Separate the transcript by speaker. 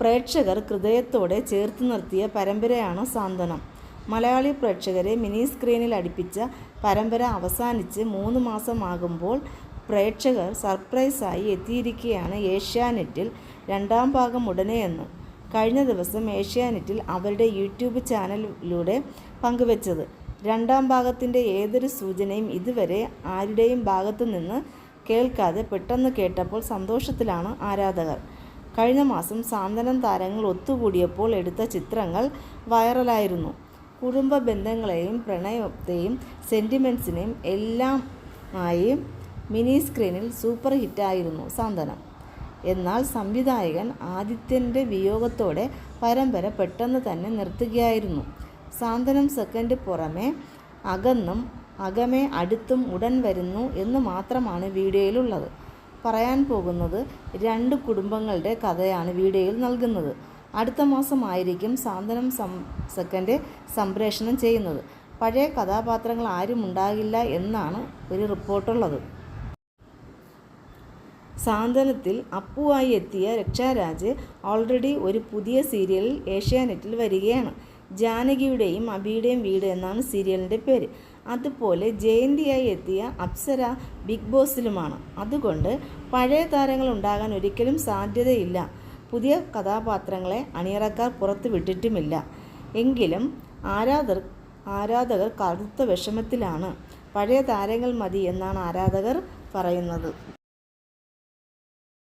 Speaker 1: പ്രേക്ഷകർ ഹൃദയത്തോടെ ചേർത്ത് നിർത്തിയ പരമ്പരയാണ് സാന്ത്വനം. മലയാളി പ്രേക്ഷകരെ മിനി സ്ക്രീനിൽ അടുപ്പിച്ച പരമ്പര അവസാനിച്ച് മൂന്ന് മാസമാകുമ്പോൾ പ്രേക്ഷകർ സർപ്രൈസായി എത്തിയിരിക്കുകയാണ് ഏഷ്യാനെറ്റിൽ രണ്ടാം ഭാഗം ഉടനെയെന്ന് കഴിഞ്ഞ ദിവസം ഏഷ്യാനെറ്റിൽ അവരുടെ യൂട്യൂബ് ചാനലിലൂടെ പങ്കുവച്ചത്. രണ്ടാം ഭാഗത്തിന്റെ ഏതൊരു സൂചനയും ഇതുവരെ ആരുടെയും ഭാഗത്തു നിന്ന് കേൾക്കാതെ പെട്ടെന്ന് കേട്ടപ്പോൾ സന്തോഷത്തിലാണ് ആരാധകർ. കഴിഞ്ഞ മാസം സാന്ത്വനം താരങ്ങൾ ഒത്തുകൂടിയപ്പോൾ എടുത്ത ചിത്രങ്ങൾ വൈറലായിരുന്നു. കുടുംബ ബന്ധങ്ങളെയും പ്രണയത്തെയും സെന്റിമെന്റ്സിനെയും എല്ലാം ആയി മിനി സ്ക്രീനിൽ സൂപ്പർ ഹിറ്റായിരുന്നു സാന്ത്വനം. എന്നാൽ സംവിധായകൻ ആദിത്യന്റെ വിയോഗത്തോടെ പരമ്പര പെട്ടെന്ന് തന്നെ നിർത്തുകയായിരുന്നു. സാന്ത്വനം സെക്കൻഡ് പുറമെ അകന്നും അകമേ അടുത്തും ഉടൻ വരുന്നു എന്ന് മാത്രമാണ് വീഡിയോയിലുള്ളത്. പറയാൻ പോകുന്നത് രണ്ട് കുടുംബങ്ങളുടെ കഥയാണ് വീഡിയോയിൽ നൽകുന്നത്. അടുത്ത മാസമായിരിക്കും സാന്ത്വനം സം സെക്കൻഡ് സംപ്രേഷണം ചെയ്യുന്നത്. പഴയ കഥാപാത്രങ്ങൾ ആരും ഉണ്ടാകില്ല എന്നാണ് ഒരു റിപ്പോർട്ടുള്ളത്. സാന്ത്വനത്തിൽ അപ്പുവായി എത്തിയ രക്ഷാരാജ് ഓൾറെഡി ഒരു പുതിയ സീരിയലിൽ ഏഷ്യാനെറ്റിൽ വരികയാണ്. ജാനകിയുടെയും അബിയുടെയും വീട് എന്നാണ് സീരിയലിന്റെ പേര്. അതുപോലെ ജയന്തിയായി എത്തിയ അപ്സര ബിഗ് ബോസിലുമാണ്. അതുകൊണ്ട് പഴയ താരങ്ങൾ ഉണ്ടാകാൻ ഒരിക്കലും സാധ്യതയില്ല. പുതിയ കഥാപാത്രങ്ങളെ അണിയറക്കാർ പുറത്തു വിട്ടിട്ടുമില്ല. എങ്കിലും ആരാധർ ആരാധകർ കടുത്ത വിഷമത്തിലാണ്. പഴയ താരങ്ങൾ മതി എന്നാണ് ആരാധകർ പറയുന്നത്.